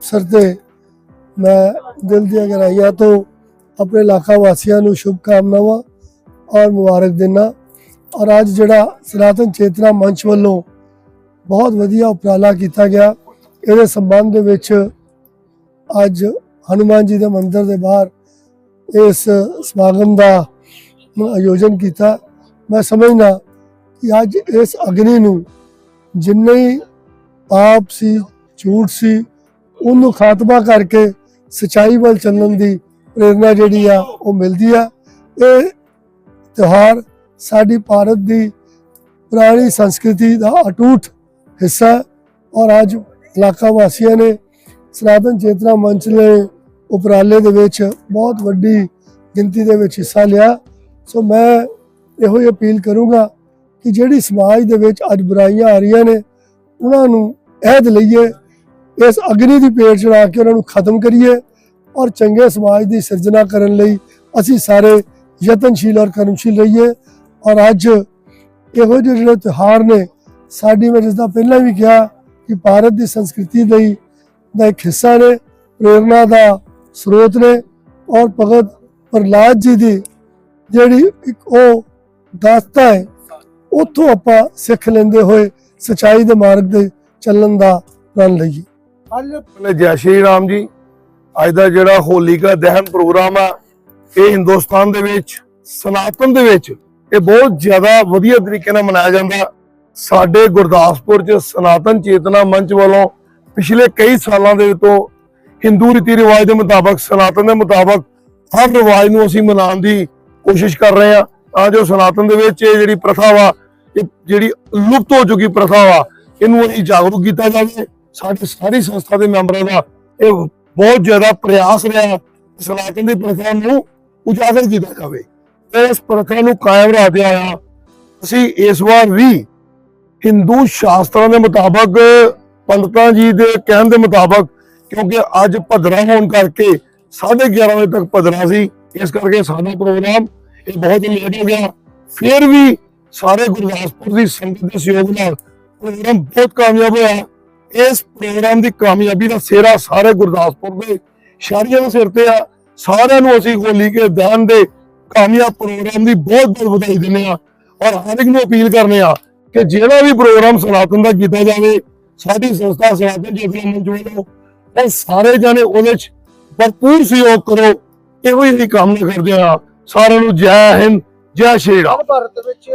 ਅਵਸਰ ਤੇ ਮੈਂ ਦਿਲ ਦੀਆਂ ਗਹਿਰਾਈਆਂ ਤੋਂ ਆਪਣੇ ਇਲਾਕਾ ਵਾਸੀਆਂ ਨੂੰ ਸ਼ੁਭ ਕਾਮਨਾਵਾਂ ਔਰ ਮੁਬਾਰਕ ਦਿੰਦਾ ਔਰ ਅੱਜ ਜਿਹੜਾ ਸਨਾਤਨ ਚੇਤਨਾ ਮੰਚ ਵੱਲੋਂ ਬਹੁਤ ਵਧੀਆ ਉਪਰਾਲਾ ਕੀਤਾ ਗਿਆ, ਇਹਦੇ ਸੰਬੰਧ ਦੇ ਵਿੱਚ ਅੱਜ ਹਨੂਮਾਨ ਜੀ ਦੇ ਮੰਦਿਰ ਦੇ ਬਾਹਰ ਇਸ ਸਮਾਗਮ ਦਾ ਆਯੋਜਨ ਕੀਤਾ। ਮੈਂ ਸਮਝਦਾ ਕਿ ਅੱਜ ਇਸ ਅਗਨੀ ਨੂੰ ਜਿੰਨੇ ਪਾਪ ਸੀ, ਝੂਠ ਸੀ ਉਹਨੂੰ ਖਾਤਮਾ ਕਰਕੇ ਸਚਾਈ ਵੱਲ ਚੱਲਣ ਦੀ ਪ੍ਰੇਰਣਾ ਜਿਹੜੀ ਆ, ਉਹ ਮਿਲਦੀ ਆ। ਇਹ ਤਿਉਹਾਰ ਸਾਡੀ ਭਾਰਤ ਦੀ ਪੁਰਾਣੀ ਸੰਸਕ੍ਰਿਤੀ ਦਾ ਅਟੂਟ ਹਿੱਸਾ ਔਰ ਅੱਜ ਇਲਾਕਾ ਵਾਸੀਆਂ ਨੇ ਸਨਾਤਨ ਚੇਤਨਾ ਮੰਚ ਨੇ ਉਪਰਾਲੇ ਦੇ ਵਿੱਚ ਬਹੁਤ ਵੱਡੀ ਗਿਣਤੀ ਦੇ ਵਿੱਚ ਹਿੱਸਾ ਲਿਆ। ਸੋ ਮੈਂ ਇਹੋ ਹੀ ਅਪੀਲ ਕਰੂੰਗਾ ਕਿ ਜਿਹੜੀ ਸਮਾਜ ਦੇ ਵਿੱਚ ਅੱਜ ਬੁਰਾਈਆਂ ਆ ਰਹੀਆਂ ਨੇ, ਉਹਨਾਂ ਨੂੰ ਅਹਿਦ ਲਈਏ ਇਸ ਅਗਨੀ ਦੀ ਪੇਟ ਚੜਾ ਕੇ ਉਹਨਾਂ ਨੂੰ ਖਤਮ ਕਰੀਏ ਔਰ ਚੰਗੇ ਸਮਾਜ ਦੀ ਸਿਰਜਣਾ ਕਰਨ ਲਈ ਅਸੀਂ ਸਾਰੇ ਯਤਨਸ਼ੀਲ ਔਰ ਕਰਮਸ਼ੀਲ ਰਹੀਏ। ਔਰ ਅੱਜ ਇਹੋ ਜਿਹੇ ਜਿਹੜੇ ਤਿਉਹਾਰ ਨੇ, ਸਾਡੀ ਮੈਂ ਜਿਸ ਦਾ ਪਹਿਲਾਂ ਵੀ ਕਿਹਾ ਕਿ ਭਾਰਤ ਦੀ ਸੰਸਕ੍ਰਿਤੀ ਲਈ ਦਾ ਇੱਕ ਹਿੱਸਾ ਨੇ, ਪ੍ਰੇਰਣਾ ਦਾ ਸਰੋਤ ਨੇ ਔਰ ਭਗਤ ਪ੍ਰਹਲਾਦ ਜੀ ਦੀ ਜਿਹੜੀ ਇੱਕ ਉਹ ਦਾਸਤਾ ਹੈ, ਉੱਥੋਂ ਆਪਾਂ ਸਿੱਖ ਲੈਂਦੇ ਹੋਏ ਸਚਾਈ ਦੇ ਮਾਰਗ ਤੇ ਚੱਲਣ ਦਾ ਪ੍ਰਣ ਲਈਏ। ਪਹਿਲੇ ਜੈ ਸ਼੍ਰੀ ਰਾਮ ਜੀ, ਅੱਜ ਦਾ ਜਿਹੜਾ ਹੋਲੀ ਦਾ ਦਹਨ ਪ੍ਰੋਗਰਾਮ ਆ, ਇਹ ਹਿੰਦੁਸਤਾਨ ਦੇ ਵਿੱਚ, ਸਨਾਤਨ ਦੇ ਵਿੱਚ, ਇਹ ਬਹੁਤ ਜ਼ਿਆਦਾ ਵਧੀਆ ਤਰੀਕੇ ਨਾਲ ਮਨਾਇਆ ਜਾਂਦਾ। ਸਾਡੇ ਗੁਰਦਾਸਪੁਰ ਚ ਸਨਾਤਨ ਚੇਤਨਾ ਮੰਚ ਵੱਲੋਂ ਪਿਛਲੇ ਕਈ ਸਾਲਾਂ ਦੇ ਤੋਂ ਹਿੰਦੂ ਰੀਤੀ ਰਿਵਾਜ ਦੇ ਮੁਤਾਬਕ, ਸਨਾਤਨ ਦੇ ਮੁਤਾਬਕ ਹਰ ਰਿਵਾਜ ਨੂੰ ਅਸੀਂ ਮਨਾਉਣ ਦੀ ਕੋਸ਼ਿਸ਼ ਕਰ ਰਹੇ ਆ ਤਾਂ ਜੋ ਸਨਾਤਨ ਦੇ ਵਿੱਚ ਇਹ ਜਿਹੜੀ ਪ੍ਰਥਾ ਵਾ, ਇਹ ਜਿਹੜੀ ਲੁਪਤ ਹੋ ਚੁੱਕੀ ਪ੍ਰਥਾ ਵਾ, ਇਹਨੂੰ ਅਸੀਂ ਜਾਗਰੂਕ ਕੀਤਾ ਜਾਵੇ। ਸਾਡੀ ਸਾਰੀ ਸੰਸਥਾ ਦੇ ਮੈਂਬਰਾਂ ਦਾ ਇਹ ਬਹੁਤ ਜ਼ਿਆਦਾ ਪ੍ਰਯਾਸ ਰਿਹਾ ਕਿ ਦੀ ਪ੍ਰਥਾ ਨੂੰ ਉਜਾਗਰ ਕੀਤਾ ਜਾਵੇ। ਇਸ ਪ੍ਰਥਾ ਨੂੰ ਕਾਇਮ ਰੱਖਦੇ ਆਇਆ। ਅਸੀਂ ਇਸ ਵਾਰ ਵੀ ਹਿੰਦੂ ਸ਼ਾਸਤਰਾਂ ਦੇ ਮੁਤਾਬਕ, ਪੰਡਤਾਂ ਜੀ ਦੇ ਕਹਿਣ ਦੇ ਮੁਤਾਬਕ, ਕਿਉਂਕਿ ਅੱਜ ਭਦਰਾ ਹੋਣ ਕਰਕੇ 11:30 ਵਜੇ ਤੱਕ ਭਦਰਾ ਸੀ, ਇਸ ਕਰਕੇ ਸਾਡਾ ਪ੍ਰੋਗਰਾਮ ਇਹ ਬਹੁਤ ਲੇਟ ਹੋ ਗਿਆ। ਫਿਰ ਵੀ ਸਾਰੇ ਗੁਰਦਾਸਪੁਰ ਦੀ ਸੰਗਤ ਦੇ ਸਹਿਯੋਗ ਨਾਲ ਪ੍ਰੋਗਰਾਮ ਬਹੁਤ ਕਾਮਯਾਬ ਹੋਇਆ। ਇਸ ਪ੍ਰੋਗਰਾਮ ਦੀ ਕਾਮਯਾਬੀ ਦਾ ਸਿਹਰਾ ਸਾਰੇ ਗੁਰਦਾਸਪੁਰ ਦੇ ਸ਼ਹਿਰੀਆਂ ਦੇ ਸਿਰ ਤੇ ਆ। ਸਾਰਿਆਂ ਨੂੰ ਅਸੀਂ ਹੋਲੀ ਕੇ ਦਹਨ ਦੇ ਕਾਮਯਾਬ ਪ੍ਰੋਗਰਾਮ ਦੀ ਬਹੁਤ ਬਹੁਤ ਵਧਾਈ ਦਿੰਦੇ ਆ ਔਰ ਹਰ ਇੱਕ ਨੂੰ ਅਪੀਲ ਕਰਨੇ ਆ ਕਿ ਜਿਹੜਾ ਵੀ ਪ੍ਰੋਗਰਾਮ ਸਨਾਤਨ ਦਾ ਕੀਤਾ ਜਾਵੇ, ਸਾਡੀ ਸੰਸਥਾ ਸਨਾਤਨ ਚੇਤਨਾ ਮੰਚ ਵੱਲੋਂ ਉਹ ਸਾਰੇ ਜਾਣੇ ਉਹਦੇ ਚ ਭਰਪੂਰ ਸਹਿਯੋਗ ਕਰੋ। ਇਹੋ ਹੀ ਅਸੀਂ ਕਾਮਨਾ ਕਰਦੇ ਆ ਸਾਰਿਆਂ ਨੂੰ ਜੈ ਹਿੰਦ, ਜੈ ਸ਼੍ਰੀ ਰਾਮ। ਭਾਰਤ ਵਿੱਚ